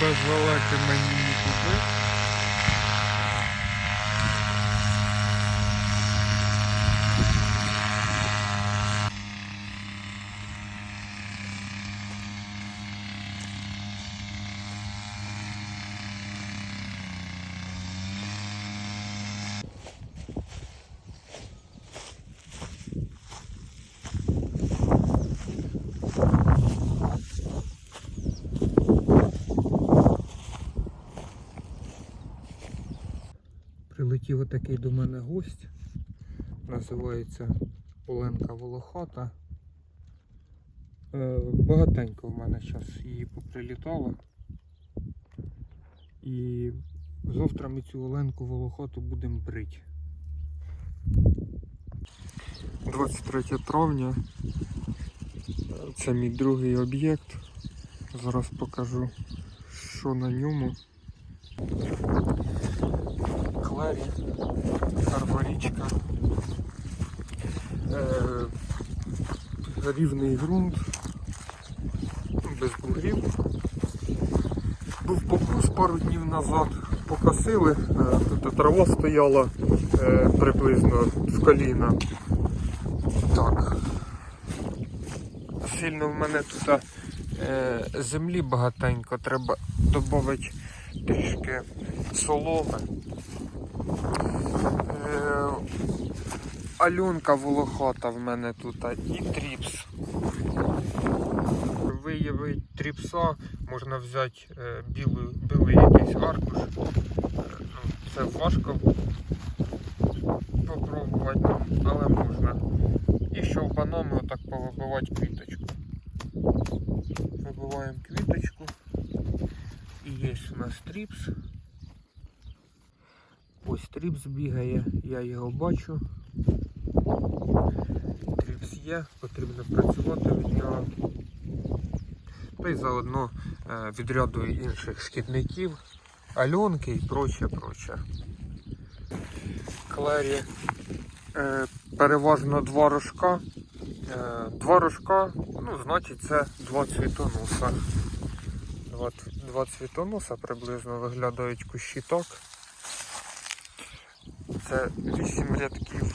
без ты мені нікуди. Отакий до мене гость. Називається Оленка Волохата. Е, Багатенько в мене зараз її поприлітало. І завтра ми цю Оленку Волохату будемо брити. 23 травня. Це мій другий об'єкт. Зараз покажу, що на ньому. Клері, карборічка, е, рівний ґрунт, без бугрів. Був покус пару днів назад, покосили, е, тут трава стояла е, приблизно в коліна. Так. Сильно в мене тут землі багатенько, треба додати трішки соломи. Е, Альонка волохата в мене тут і тріпс. Виявити тріпса можна взяти е, білий, білий якийсь аркуш. Е, ну, це важко попробувати, але можна. І щовбанами отак повибивати квіточку. Вибиваємо квіточку. І є у нас тріпс. Ось тріпс бігає, я його бачу. Тріпс є, потрібно працювати від нього. Та й заодно е, відрядує інших шкідників, альонки і проче, проче. Клері е, переважно два рожка. Е, два рожка, ну, значить це два цвітоноса. Два, два цвітоноса приблизно виглядають кущі так. Це 8 рядків,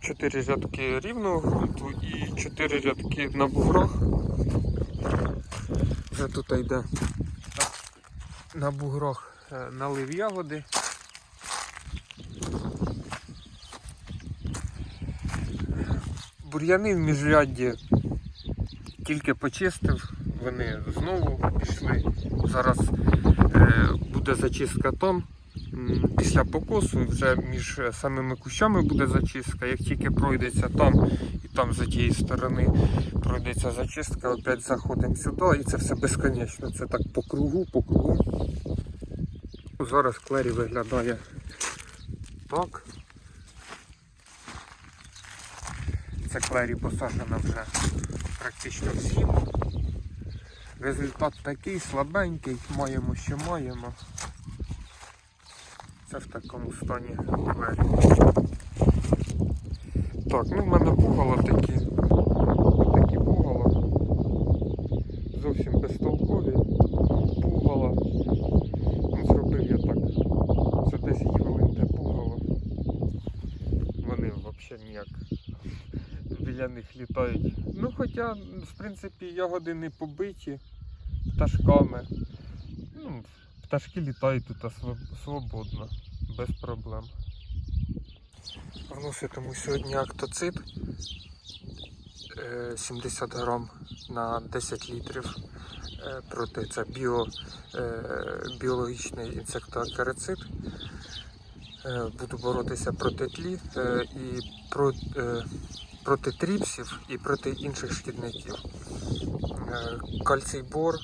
4 рядки рівного ґрунту і 4 рядки на буграх. Вже тут йде на буграх е, налив ягоди. Бур'яни в міжрядді тільки почистив, вони знову пішли. Зараз е, буде зачистка там. Після покосу вже між е, самими кущами буде зачистка. Як тільки пройдеться там і там з тієї сторони пройдеться зачистка, опять заходимо сюди і це все безконечно. Це так по кругу, по кругу. Зараз клері виглядає так. Це клері посаджена вже практично в зиму. Результат такий слабенький, маємо, що маємо. Це в такому стані клері. Так, ну в мене пугало такі. Такі пугало. Зовсім безтолкові. Пугало. Ну, зробив я так. За 10 хвилин те пугало. Вони взагалі ніяк біля них літають. Ну хоча, в принципі, ягоди не побиті пташками. Ну, пташки літають тут свободно, без проблем. Вноситиму сьогодні актоцит е, 70 грам на 10 літрів проте проти це біо, е, біологічний інсектоакарицид. Е, Буду боротися проти тлі е, і про, е, проти тріпсів і проти інших шкідників. Е, Кальцій бор.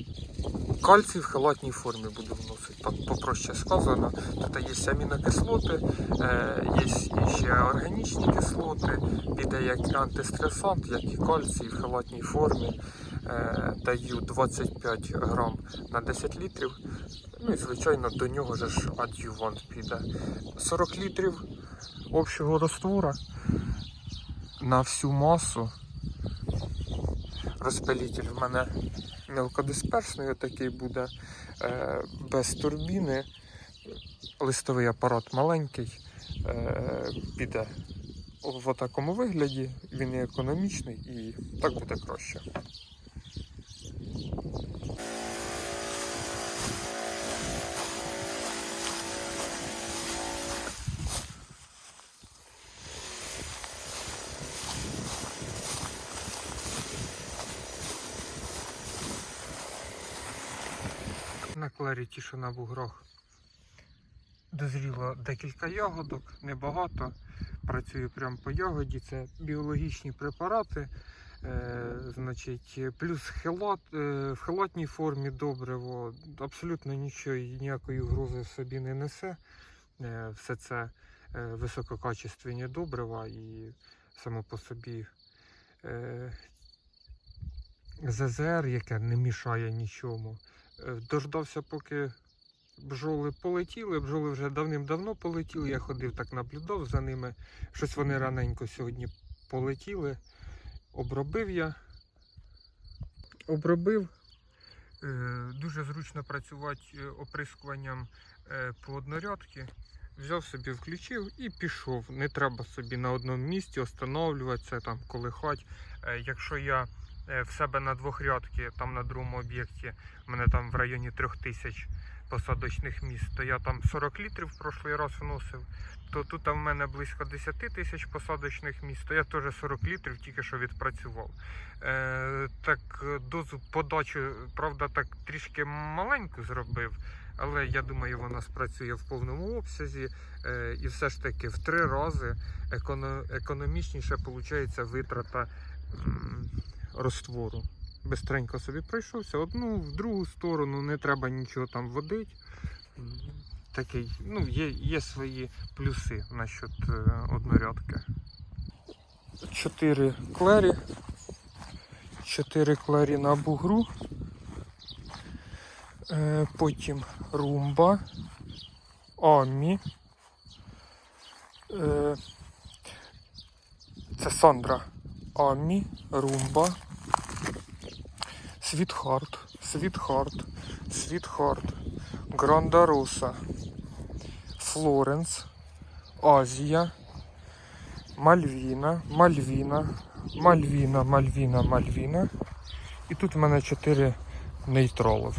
Кальцій в халатній формі буду вносити. Попроще сказано. Тут є амінокислоти, е, є ще органічні кислоти, піде як антистресант, як і кальцій в халатній формі. Е, Даю 25 грам на 10 літрів. Ну і звичайно до нього ж адювант піде. 40 літрів общого раствора на всю масу. Розпилітель в мене мелкодисперсний, отакий буде е, без турбіни. Листовий апарат маленький, е, піде в такому вигляді, він і економічний і так буде краще. Ті, що на буграх. Дозріло декілька ягодок, небагато. Працюю прямо по ягоді. Це біологічні препарати. Е, значить, плюс хелат, е, в хелатній формі добриво. Абсолютно нічого ніякої грузи в собі не несе. Е, все це е, висококачественні добрива і само по собі е, ЗЗР, яке не мішає нічому. Е, Дождався, поки бджоли полетіли. Бджоли вже давним-давно полетіли. Я ходив так наблюдав за ними. Щось вони раненько сьогодні полетіли. Обробив я. Обробив. Е, Дуже зручно працювати е, оприскуванням е, по однорядки. Взяв собі, включив і пішов. Не треба собі на одному місці останавливатися, там колихати. Якщо я в себе на двохрядки, там на другому об'єкті, в мене там в районі 3000 посадочних місць, то я там 40 літрів в прошлий раз вносив, то тут в мене близько 10 тисяч посадочних місць, то я теж 40 літрів тільки що відпрацював. Е, так, е, дозу подачі, правда, так трішки маленьку зробив, але я думаю, вона спрацює в повному обсязі. Е, і все ж таки в три рази еконо, економічніше виходить витрата розтвору. Бистренько собі пройшовся одну, в другу сторону, не треба нічого там водити. Такий, ну, є, є свої плюси насчет е, однорядки. Чотири клері. Чотири клері на бугру. Е, потім румба, Амі. Е, це Сандра. Амі, Румба. Світхарт, Світхарт, Світхарт, Грандаруса, Флоренс, Азія, Мальвіна, Мальвіна, Мальвіна, Мальвіна, Мальвіна. І тут в мене чотири нейтролів.